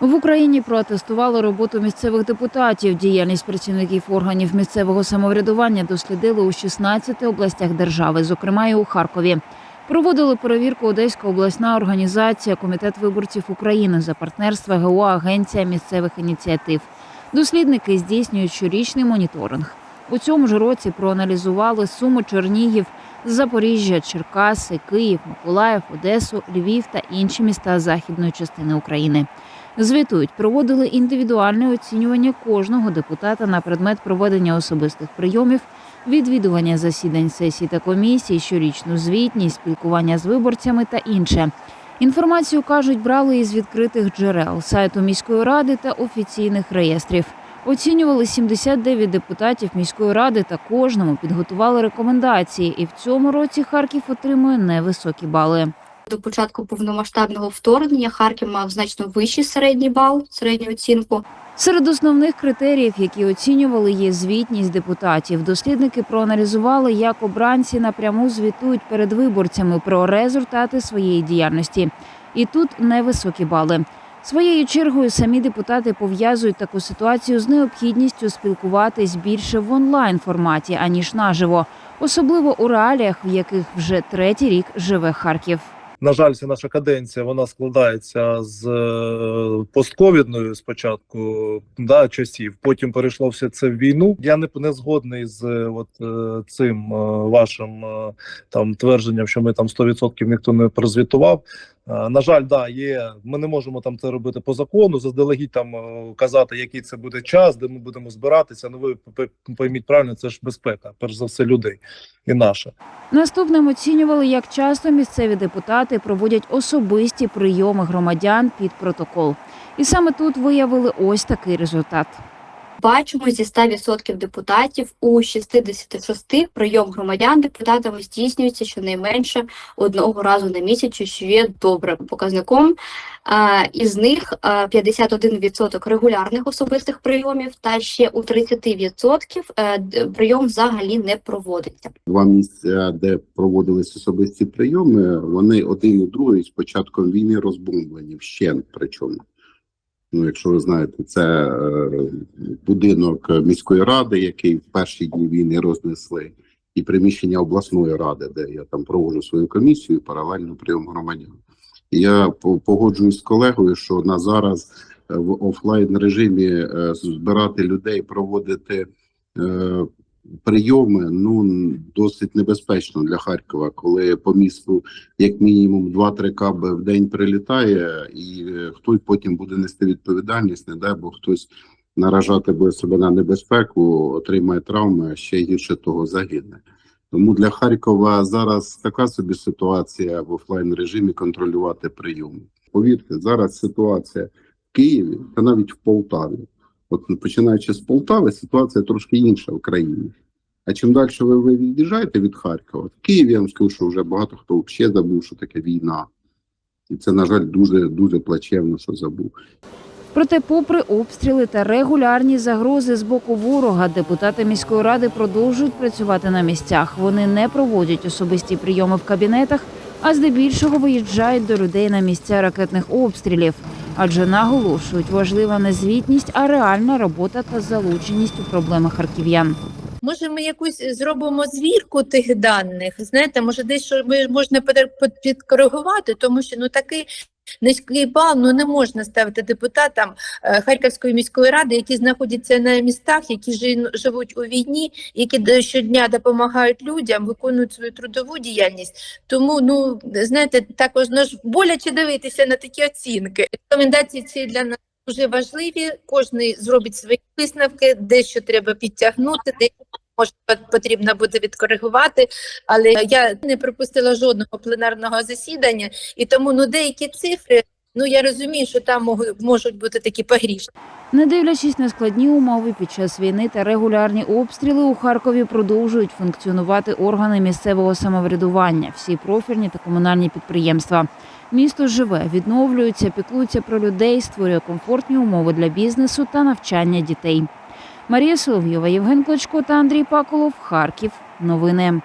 В Україні проатестували роботу місцевих депутатів. Діяльність працівників органів місцевого самоврядування дослідили у 16 областях держави, зокрема і у Харкові. Проводили перевірку Одеська обласна організація Комітет виборців України за партнерства ГО Агенція місцевих ініціатив. Дослідники здійснюють щорічний моніторинг. У цьому ж році проаналізували Суми, Чернігів, Запоріжжя, Черкаси, Київ, Миколаїв, Одесу, Львів та інші міста західної частини України. Звітують, проводили індивідуальне оцінювання кожного депутата на предмет проведення особистих прийомів, відвідування засідань сесій та комісій, щорічну звітність, спілкування з виборцями та інше. Інформацію кажуть, брали із відкритих джерел сайту міської ради та офіційних реєстрів. Оцінювали 79 депутатів міської ради та кожному підготували рекомендації. І в цьому році Харків отримує невисокі бали. До початку повномасштабного вторгнення Харків мав значно вищий середній бал, середню оцінку. Серед основних критеріїв, які оцінювали, є звітність депутатів. Дослідники проаналізували, як обранці напряму звітують перед виборцями про результати своєї діяльності. І тут невисокі бали. Своєю чергою самі депутати пов'язують таку ситуацію з необхідністю спілкуватись більше в онлайн форматі аніж наживо, особливо у реаліях, в яких вже третій рік живе Харків. На жаль, ця наша каденція вона складається з е, постковідною спочатку да, часів. Потім перейшло все це в війну. Я не, не згодний з е, от е, цим вашим там твердженням, що ми там 100% ніхто не прозвітував. Е, На жаль, да, є. Ми не можемо там це робити по закону. Заздалегідь там е, казати, який це буде час, де ми будемо збиратися. Ну ви пойміть правильно, це ж безпека, перш за все, людей і наша. Наступним оцінювали, як часто місцеві депутати проводять особисті прийоми громадян під протокол. І саме тут виявили ось такий результат. Бачимо зі 100% депутатів у 66 прийом громадян депутатами здійснюється щонайменше одного разу на місяць, що є добрим показником. Із них а, 51% регулярних особистих прийомів, та ще у 30% е, прийом взагалі не проводиться. Два місця, де проводились особисті прийоми, вони один і другий з початком війни розбомблені вщент. Причому, ну якщо ви знаєте, це е, будинок міської ради, який в перші дні війни рознесли, і приміщення обласної ради, де я там проводжу свою комісію, паралельно прийом громадян. Я погоджуюсь з колегою, що на зараз е, в офлайн режимі е, збирати людей, проводити. Прийоми ну досить небезпечно для Харкова, коли по місту як мінімум 2-3 каби в день прилітає, і е, хтось потім буде нести відповідальність, не дай бо хтось наражати буде себе на небезпеку, отримає травми, а ще гірше того загине. Тому для Харкова зараз така собі ситуація в офлайн режимі контролювати прийоми. Повірте, зараз ситуація в Києві та навіть в Полтаві. От починаючи з Полтави, ситуація трошки інша в країні. А чим далі ви, ви від'їжджаєте від Харкова, в Києві я вам скажу, що вже багато хто ще забув, що таке війна. І це, на жаль, дуже дуже плачевно, що забув. Проте, попри обстріли та регулярні загрози з боку ворога, депутати міської ради продовжують працювати на місцях. Вони не проводять особисті прийоми в кабінетах, а здебільшого виїжджають до людей на місця ракетних обстрілів. Адже наголошують, важлива не звітність, а реальна робота та залученість у проблеми харків'ян. Може, ми якусь зробимо звірку тих даних. Знаєте, може, десь що ми можна підкоригувати, тому що ну такий низький бал ну не можна ставити депутатам е, Харківської міської ради, які знаходяться на містах, які жи- живуть у війні, які щодня допомагають людям, виконують свою трудову діяльність. Тому, ну знаєте, також ну, боляче дивитися на такі оцінки. Рекомендації ці для нас дуже важливі. Кожний зробить свої висновки, дещо треба підтягнути, де може потрібно буде відкоригувати. Але я не пропустила жодного пленарного засідання, і тому ну деякі цифри. Ну я розумію, що там можуть, бути такі погрішні. Не дивлячись на складні умови під час війни та регулярні обстріли, у Харкові продовжують функціонувати органи місцевого самоврядування, всі профільні та комунальні підприємства. Місто живе, відновлюється, піклується про людей, створює комфортні умови для бізнесу та навчання дітей. Марія Соловйова, Євген Клочко та Андрій Паколов. Харків. Новини.